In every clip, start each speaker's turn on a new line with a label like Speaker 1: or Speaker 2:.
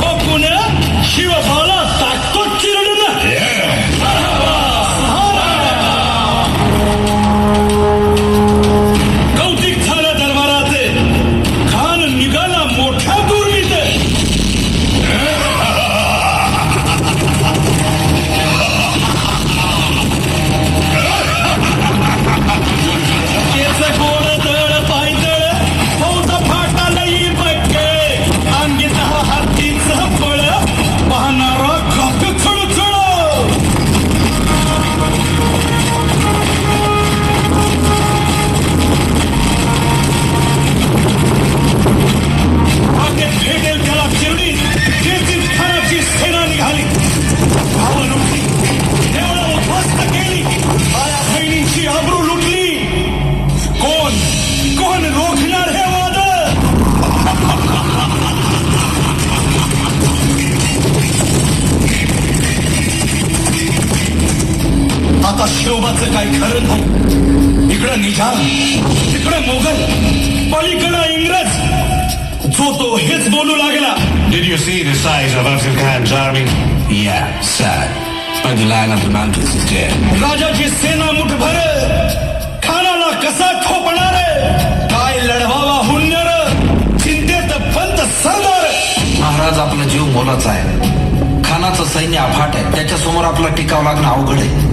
Speaker 1: ここな火は शिवबाचं काय खरं नाही. इकडं निजाम तिकडं मोगल. पलीकडं इंग्रज. जो तो हेच बोलू लागला.
Speaker 2: Did you see the size of Afzal Khan's army?
Speaker 3: Yeah, sad. But the line of the mountains is dead.
Speaker 1: राजाची सेना मुठभर. खानाला कसा ठोपणार? काय लढवावा हुन्नर? चिंतेत पंत सरदार.
Speaker 3: महाराज आपला जीव मोलाचा आहे. खानाचं सैन्य अफाट आहे. त्याच्यासमोर आपला टिकाव लागणं अवघड आहे.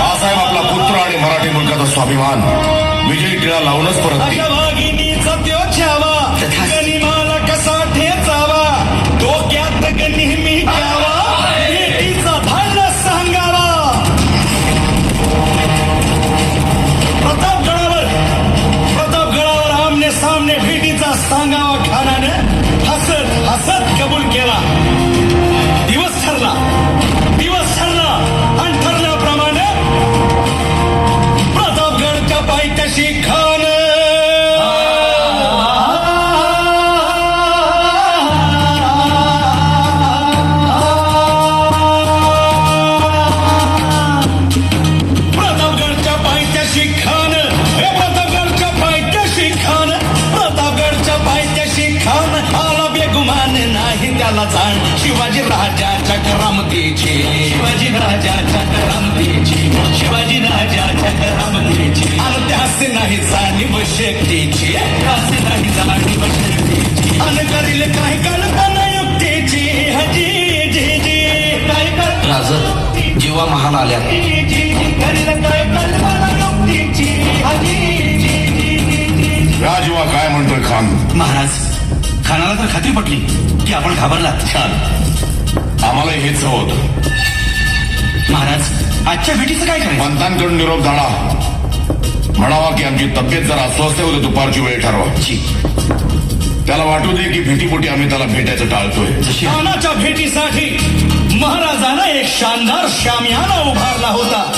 Speaker 2: बाळासाहेब आपला पुत्र आणि मराठी मुलकाचा स्वाभिमान. विजयी टिळा लावूनच परत
Speaker 1: कसा ठेचावा? डोक्यात नेहमी राजाच्या करामतीची आणि त्यास नाही जाणीव शक्तीची त्यास नाही जाणीव शक्तीची आणि करील काय कल्पना युक्तीची हजी जी जी काय कर
Speaker 3: राज जीवा महाल आल्यात
Speaker 2: राजवा काय म्हणतोय खान?
Speaker 1: महाराज खानाला तर खात्री पटली की आपण घाबरलात.
Speaker 2: छान. आम्हाला हेच हवं होतं.
Speaker 1: महाराज आजच्या भेटीचं काय करायचं?
Speaker 2: पंतांकडून निरोप झाला म्हणावा की आमची तब्येत जरा अस्वस्थ होते दुपारची वेळ ठरवा.
Speaker 3: जी.
Speaker 2: त्याला वाटू दे की भीतीपोटी आम्ही त्याला भेटायचं टाळतोय.
Speaker 3: जशी.
Speaker 1: खानाच्या भेटीसाठी महाराजानं एक शानदार शामियाना उभारला होता.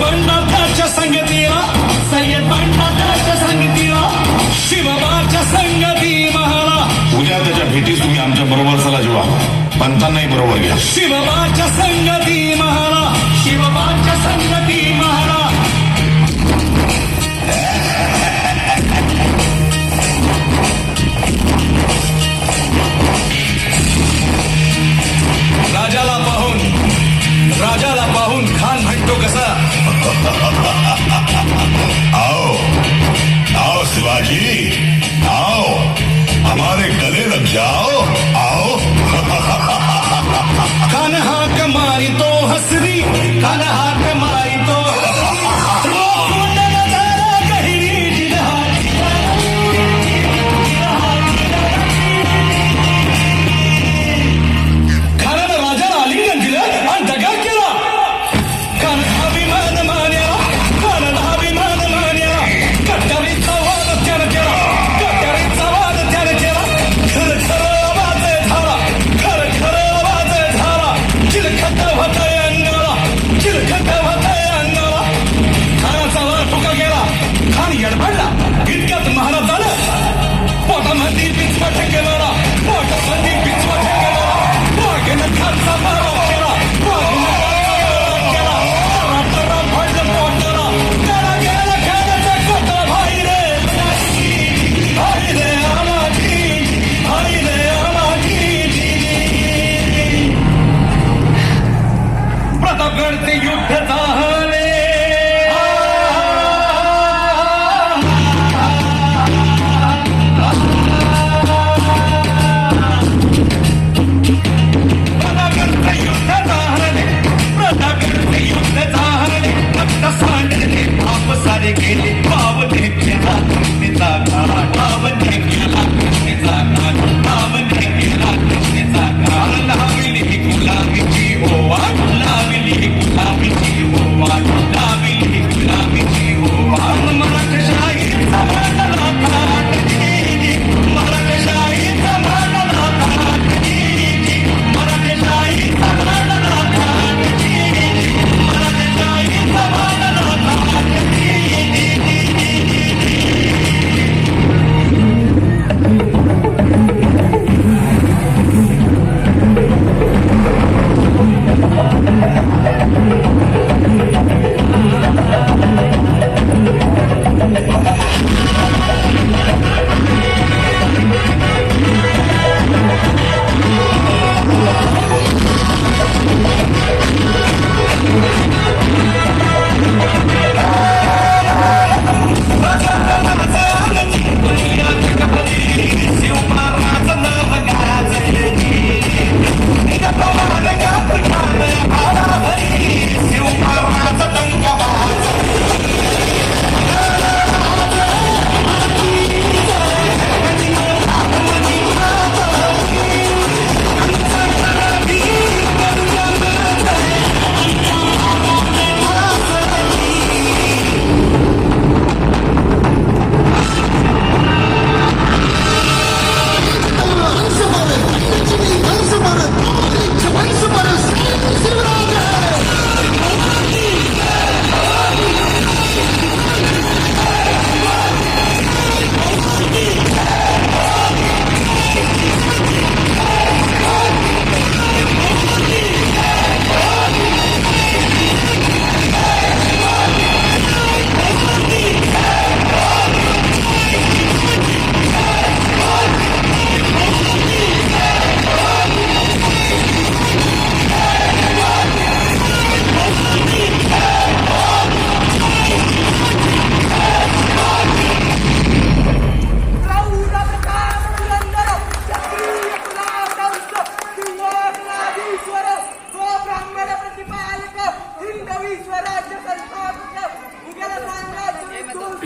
Speaker 1: बंडाच्या संगतीला सय्यद बंडाच्या संगतीला शिवबाच्या संगती महाला.
Speaker 2: उद्या त्याच्या भेटीस तुम्ही आमच्या बरोबर चला जेव्हा पंतांनाही बरोबर घ्या.
Speaker 1: शिवबाच्या संगती महाला शिवबाच्या संगती महाला.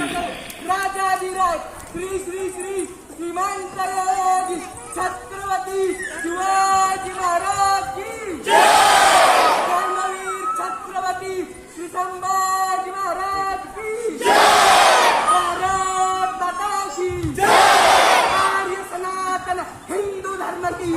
Speaker 1: राजाधिराज श्री श्री श्री श्रीमंत छत्रपती शिवाजी महाराज की धर्मवीर छत्रपती श्री संभाजी महाराज की भारत माता आर्य सनातन हिंदू धर्म की